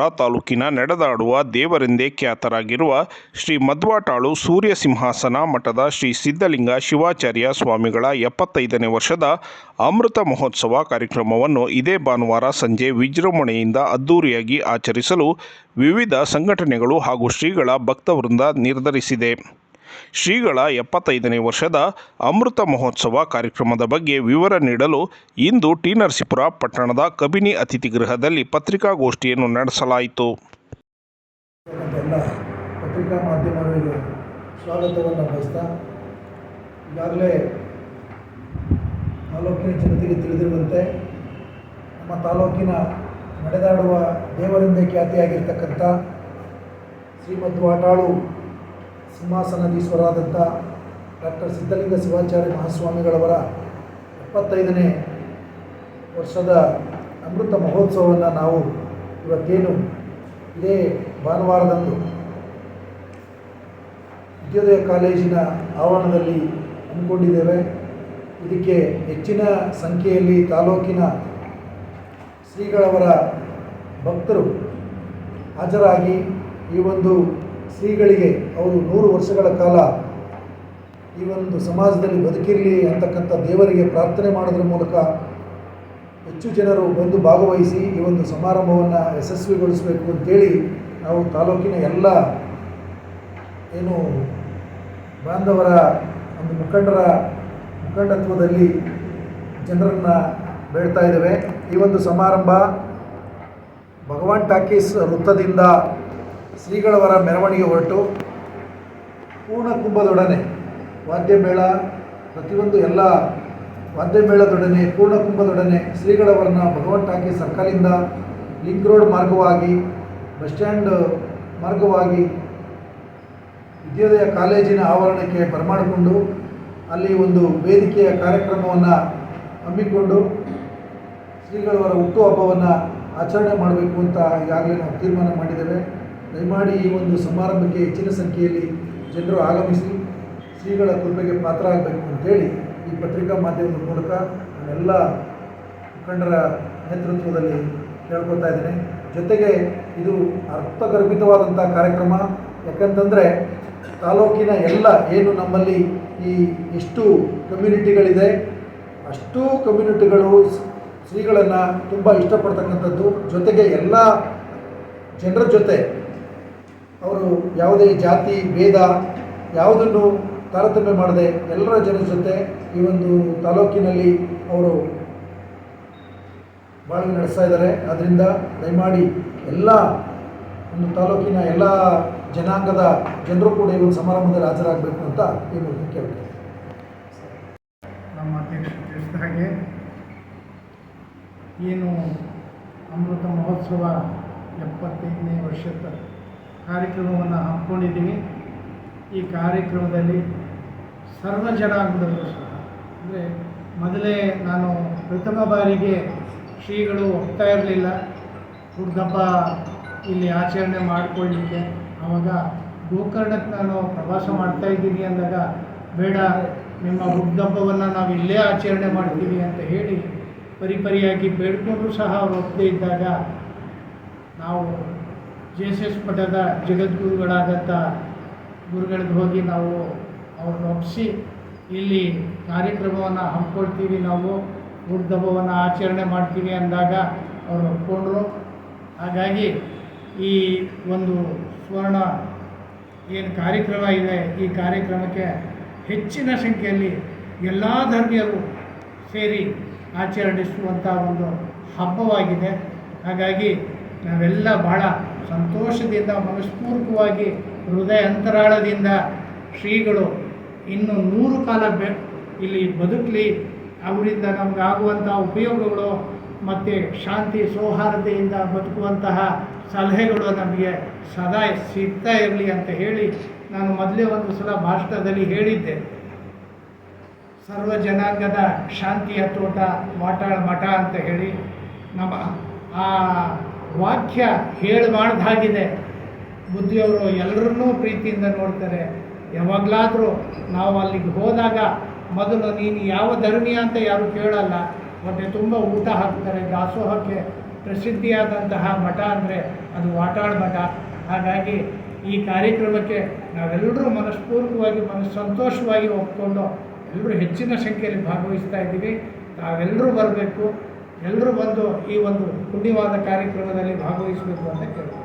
ಟೀನರಸೀಪುರ ತಾಲೂಕಿನ ನಡೆದಾಡುವ ದೇವರೆಂದೇ ಖ್ಯಾತರಾಗಿರುವ ಶ್ರೀ ಮಧ್ವಾಟಾಳು ಸೂರ್ಯ ಸಿಂಹಾಸನ ಮಠದ ಶ್ರೀ ಸಿದ್ಧಲಿಂಗ ಶಿವಾಚಾರ್ಯ ಸ್ವಾಮಿಗಳ ಎಪ್ಪತ್ತೈದನೇ ವರ್ಷದ ಅಮೃತ ಮಹೋತ್ಸವ ಕಾರ್ಯಕ್ರಮವನ್ನು ಇದೇ ಭಾನುವಾರ ಸಂಜೆ ವಿಜೃಂಭಣೆಯಿಂದ ಅದ್ದೂರಿಯಾಗಿ ಆಚರಿಸಲು ವಿವಿಧ ಸಂಘಟನೆಗಳು ಹಾಗೂ ಶ್ರೀಗಳ ಭಕ್ತವೃಂದ ನಿರ್ಧರಿಸಿದೆ. ಶ್ರೀಗಳ ಎಪ್ಪತ್ತೈದನೇ ವರ್ಷದ ಅಮೃತ ಮಹೋತ್ಸವ ಕಾರ್ಯಕ್ರಮದ ಬಗ್ಗೆ ವಿವರ ನೀಡಲು ಇಂದು ಟಿ ನರಸೀಪುರ ಪಟ್ಟಣದ ಕಬಿನಿ ಅತಿಥಿ ಗೃಹದಲ್ಲಿ ಪತ್ರಿಕಾಗೋಷ್ಠಿಯನ್ನು ನಡೆಸಲಾಯಿತು. ಪತ್ರಿಕಾ ಮಾಧ್ಯಮಗಳಿಗೆ ಸ್ವಾಗತವನ್ನು ಬಯಸ್ತಾ ಈಗಾಗಲೇ ತಾಲೂಕಿನ ಜನತೆಗೆ ತಿಳಿದಿರುವಂತೆ ನಮ್ಮ ತಾಲೂಕಿನ ನಡೆದಾಡುವ ದೇವರಿಂದ ಖ್ಯಾತಿಯಾಗಿರ್ತಕ್ಕಂಥ ಶ್ರೀಮದ್ ವಾಟಾಳು ಸಿಂಹಾಸನಾಧೀಶ್ವರಾದಂಥ ಡಾಕ್ಟರ್ ಸಿದ್ಧಲಿಂಗ ಶಿವಾಚಾರ್ಯ ಮಹಾಸ್ವಾಮಿಗಳವರ ಎಪ್ಪತ್ತೈದನೇ ವರ್ಷದ ಅಮೃತ ಮಹೋತ್ಸವವನ್ನು ನಾವು ಇವತ್ತೇನು ಇದೇ ಭಾನುವಾರದಂದು ವಿದ್ಯೋದಯ ಕಾಲೇಜಿನ ಆವರಣದಲ್ಲಿ ಹಮ್ಮಿಕೊಂಡಿದ್ದೇವೆ. ಇದಕ್ಕೆ ಹೆಚ್ಚಿನ ಸಂಖ್ಯೆಯಲ್ಲಿ ತಾಲೂಕಿನ ಶ್ರೀಗಳವರ ಭಕ್ತರು ಹಾಜರಾಗಿ ಈ ಒಂದು ಶ್ರೀಗಳಿಗೆ ಅವರು ನೂರು ವರ್ಷಗಳ ಕಾಲ ಈ ಒಂದು ಸಮಾಜದಲ್ಲಿ ಬದುಕಿರಲಿ ಅಂತಕ್ಕಂಥ ದೇವರಿಗೆ ಪ್ರಾರ್ಥನೆ ಮಾಡೋದ್ರ ಮೂಲಕ ಹೆಚ್ಚು ಜನರು ಬಂದು ಭಾಗವಹಿಸಿ ಈ ಒಂದು ಸಮಾರಂಭವನ್ನು ಯಶಸ್ವಿಗೊಳಿಸಬೇಕು ಅಂತೇಳಿ ನಾವು ತಾಲೂಕಿನ ಎಲ್ಲ ಏನು ಬಾಂಧವರ ಒಂದು ಮುಖಂಡರ ಮುಖಂಡತ್ವದಲ್ಲಿ ಜನರನ್ನು ಬೇಡ್ತಾ ಇದ್ದೇವೆ. ಈ ಒಂದು ಸಮಾರಂಭ ಭಗವಾನ್ ಟಾಕೀಸ್ ವೃತ್ತದಿಂದ ಶ್ರೀಗಳವರ ಮೆರವಣಿಗೆ ಹೊರಟು ಪೂರ್ಣ ಕುಂಭದೊಡನೆ ವಾದ್ಯಮೇಳ, ಪ್ರತಿಯೊಂದು ಎಲ್ಲ ವಾದ್ಯಮೇಳದೊಡನೆ ಪೂರ್ಣ ಕುಂಭದೊಡನೆ ಶ್ರೀಗಳವರನ್ನ ಭಗವಂತಾಗಿ ಸರ್ಕಲಿಂದ ಲಿಂಕ್ ರೋಡ್ ಮಾರ್ಗವಾಗಿ, ಬಸ್ ಸ್ಟ್ಯಾಂಡ್ ಮಾರ್ಗವಾಗಿ ವಿದ್ಯೋದಯ ಕಾಲೇಜಿನ ಆವರಣಕ್ಕೆ ಬರಮಾಡಿಕೊಂಡು ಅಲ್ಲಿ ಒಂದು ವೇದಿಕೆಯ ಕಾರ್ಯಕ್ರಮವನ್ನು ಹಮ್ಮಿಕೊಂಡು ಶ್ರೀಗಳವರ ಹುಟ್ಟುಹಬ್ಬವನ್ನು ಆಚರಣೆ ಮಾಡಬೇಕು ಅಂತ ಈಗಾಗಲೇ ನಾವು ತೀರ್ಮಾನ ಮಾಡಿದ್ದೇವೆ. ದಯಮಾಡಿ ಈ ಒಂದು ಸಮಾರಂಭಕ್ಕೆ ಹೆಚ್ಚಿನ ಸಂಖ್ಯೆಯಲ್ಲಿ ಜನರು ಆಗಮಿಸಿ ಶ್ರೀಗಳ ಕೃಪೆಗೆ ಪಾತ್ರ ಆಗಬೇಕು ಅಂತೇಳಿ ಈ ಪತ್ರಿಕಾ ಮಾಧ್ಯಮದ ಮೂಲಕ ನಾನೆಲ್ಲ ಮುಖಂಡರ ನೇತೃತ್ವದಲ್ಲಿ ಕೇಳ್ಕೊಳ್ತಾ ಇದ್ದೇನೆ. ಜೊತೆಗೆ ಇದು ಅರ್ಥಗರ್ಭಿತವಾದಂಥ ಕಾರ್ಯಕ್ರಮ. ಯಾಕಂತಂದರೆ ತಾಲೂಕಿನ ಎಲ್ಲ ಏನು ನಮ್ಮಲ್ಲಿ ಈ ಎಷ್ಟು ಕಮ್ಯುನಿಟಿಗಳಿದೆ, ಅಷ್ಟೂ ಕಮ್ಯುನಿಟಿಗಳು ಶ್ರೀಗಳನ್ನು ತುಂಬ ಇಷ್ಟಪಡ್ತಕ್ಕಂಥದ್ದು. ಜೊತೆಗೆ ಎಲ್ಲ ಜನರ ಜೊತೆ ಅವರು ಯಾವುದೇ ಜಾತಿ, ಭೇದ, ಯಾವುದನ್ನು ತಾರತಮ್ಯ ಮಾಡದೆ ಎಲ್ಲರ ಜನರ ಜೊತೆ ಈ ಒಂದು ತಾಲೂಕಿನಲ್ಲಿ ಅವರು ಬಾಳ್ವೆ ನಡೆಸ್ತಾ ಇದ್ದಾರೆ. ಆದ್ದರಿಂದ ದಯಮಾಡಿ ಎಲ್ಲ ಒಂದು ತಾಲೂಕಿನ ಎಲ್ಲ ಜನಾಂಗದ ಜನರು ಕೂಡ ಈ ಒಂದು ಸಮಾರಂಭದಲ್ಲಿ ಹಾಜರಾಗಬೇಕು ಅಂತ ಈ ಮೂಲಕ ಕೇಳ್ತೇನೆ. ನಮ್ಮ ಅಧ್ಯಕ್ಷರು ತಿಳಿಸಿದ ಹಾಗೆ ಏನು ಅಮೃತ ಮಹೋತ್ಸವ ಎಪ್ಪತ್ತೈದನೇ ವರ್ಷದ ಕಾರ್ಯಕ್ರಮವನ್ನು ಹಮ್ಮಿಕೊಂಡಿದ್ದೀವಿ. ಈ ಕಾರ್ಯಕ್ರಮದಲ್ಲಿ ಸರ್ವ ಜನಾಂಗದಲ್ಲೂ ಸಹ, ಅಂದರೆ ಮೊದಲೇ ನಾನು ಪ್ರಥಮ ಬಾರಿಗೆ ಶ್ರೀಗಳು ಹೋಗ್ತಾ ಇರಲಿಲ್ಲ. ಹುಡ್ದಬ್ಬ ಇಲ್ಲಿ ಆಚರಣೆ ಮಾಡಿಕೊಳ್ಳಿಕ್ಕೆ. ಆವಾಗ ಗೋಕರ್ಣಕ್ಕೆ ನಾನು ಪ್ರವಾಸ ಮಾಡ್ತಾ ಇದ್ದೀನಿ ಅಂದಾಗ, ಬೇಡ, ನಿಮ್ಮ ಹುಡ್ದಬ್ಬವನ್ನು ನಾವು ಇಲ್ಲೇ ಆಚರಣೆ ಮಾಡ್ತೀವಿ ಅಂತ ಹೇಳಿ ಪರಿಪರಿಯಾಗಿ ಬೇಡ್ಕೊಂಡ್ರೂ ಸಹ ಅವ್ರು ಒಪ್ಪದೇ ಇದ್ದಾಗ ನಾವು ಜೆ ಎಸ್ ಎಸ್ ಮಠದ ಜಗದ್ಗುರುಗಳಾದಂಥ ಗುರುಗಳಿಗೆ ಹೋಗಿ ನಾವು ಅವ್ರನ್ನ ಒಪ್ಪಿಸಿ ಇಲ್ಲಿ ಕಾರ್ಯಕ್ರಮವನ್ನು ಹಮ್ಮಿಕೊಳ್ತೀವಿ ನಾವು. ಹುಡ್ದಬ್ಬವನ್ನು ಆಚರಣೆ ಮಾಡ್ತೀವಿ ಅಂದಾಗ ಅವರು ಒಪ್ಕೊಂಡ್ರು. ಹಾಗಾಗಿ ಈ ಒಂದು ಸುವರ್ಣ ಏನು ಕಾರ್ಯಕ್ರಮ ಇದೆ, ಈ ಕಾರ್ಯಕ್ರಮಕ್ಕೆ ಹೆಚ್ಚಿನ ಸಂಖ್ಯೆಯಲ್ಲಿ ಎಲ್ಲ ಧರ್ಮೀಯರು ಸೇರಿ ಆಚರಿಸುವಂಥ ಒಂದು ಹಬ್ಬವಾಗಿದೆ. ಹಾಗಾಗಿ ನಾವೆಲ್ಲ ಬಹಳ ಸಂತೋಷದಿಂದ, ಮನಸ್ಪೂರ್ವಕವಾಗಿ, ಹೃದಯ ಅಂತರಾಳದಿಂದ ಶ್ರೀಗಳು ಇನ್ನು ನೂರು ಕಾಲ ಬೆ, ಇಲ್ಲಿ ಬದುಕಲಿ, ಅವರಿಂದ ನಮಗಾಗುವಂಥ ಉಪಯೋಗಗಳು ಮತ್ತು ಶಾಂತಿ ಸೌಹಾರ್ದೆಯಿಂದ ಬದುಕುವಂತಹ ಸಲಹೆಗಳು ನಮಗೆ ಸದಾ ಸಿಗ್ತಾ ಇರಲಿ ಅಂತ ಹೇಳಿ ನಾನು ಮೊದಲೇ ಒಂದು ಸಲ ಭಾಷಣದಲ್ಲಿ ಹೇಳಿದ್ದೆ. ಸರ್ವ ಜನಾಂಗದ ಶಾಂತಿಯ ತೋಟ ವಾಟಾಳ್ ಮಠ ಅಂತ ಹೇಳಿ ನಮ್ಮ ಆ ವಾಕ್ಯ ಹೇಳಬಾರ್ದಾಗಿದೆ ಬುದ್ಧಿಯವರು ಎಲ್ಲರನ್ನೂ ಪ್ರೀತಿಯಿಂದ ನೋಡ್ತಾರೆ. ಯಾವಾಗಲಾದರೂ ನಾವು ಅಲ್ಲಿಗೆ ಹೋದಾಗ ಮೊದಲು ನೀನು ಯಾವ ಧರ್ಮೀಯ ಅಂತ ಯಾರು ಕೇಳಲ್ಲ. ಹೊಟ್ಟೆ ತುಂಬ ಊಟ ಹಾಕ್ತಾರೆ. ದಾಸೋಹಕ್ಕೆ ಪ್ರಸಿದ್ಧಿಯಾದಂತಹ ಮಠ ಅಂದರೆ ಅದು ವಾಟಾಳ್ ಮಠ. ಹಾಗಾಗಿ ಈ ಕಾರ್ಯಕ್ರಮಕ್ಕೆ ನಾವೆಲ್ಲರೂ ಮನಸ್ಪೂರ್ವಕವಾಗಿ ಮನಸ್ಸು ಸಂತೋಷವಾಗಿ ಒಪ್ಕೊಂಡು ಎಲ್ಲರೂ ಹೆಚ್ಚಿನ ಸಂಖ್ಯೆಯಲ್ಲಿ ಭಾಗವಹಿಸ್ತಾ ಇದ್ದೀವಿ. ತಾವೆಲ್ಲರೂ ಬರಬೇಕು. ಎಲ್ಲರೂ ಬಂದು ಈ ಒಂದು ಪುಣ್ಯವಾದ ಕಾರ್ಯಕ್ರಮದಲ್ಲಿ ಭಾಗವಹಿಸಬೇಕು ಅಂತ ಕೇಳ್ತೀನಿ.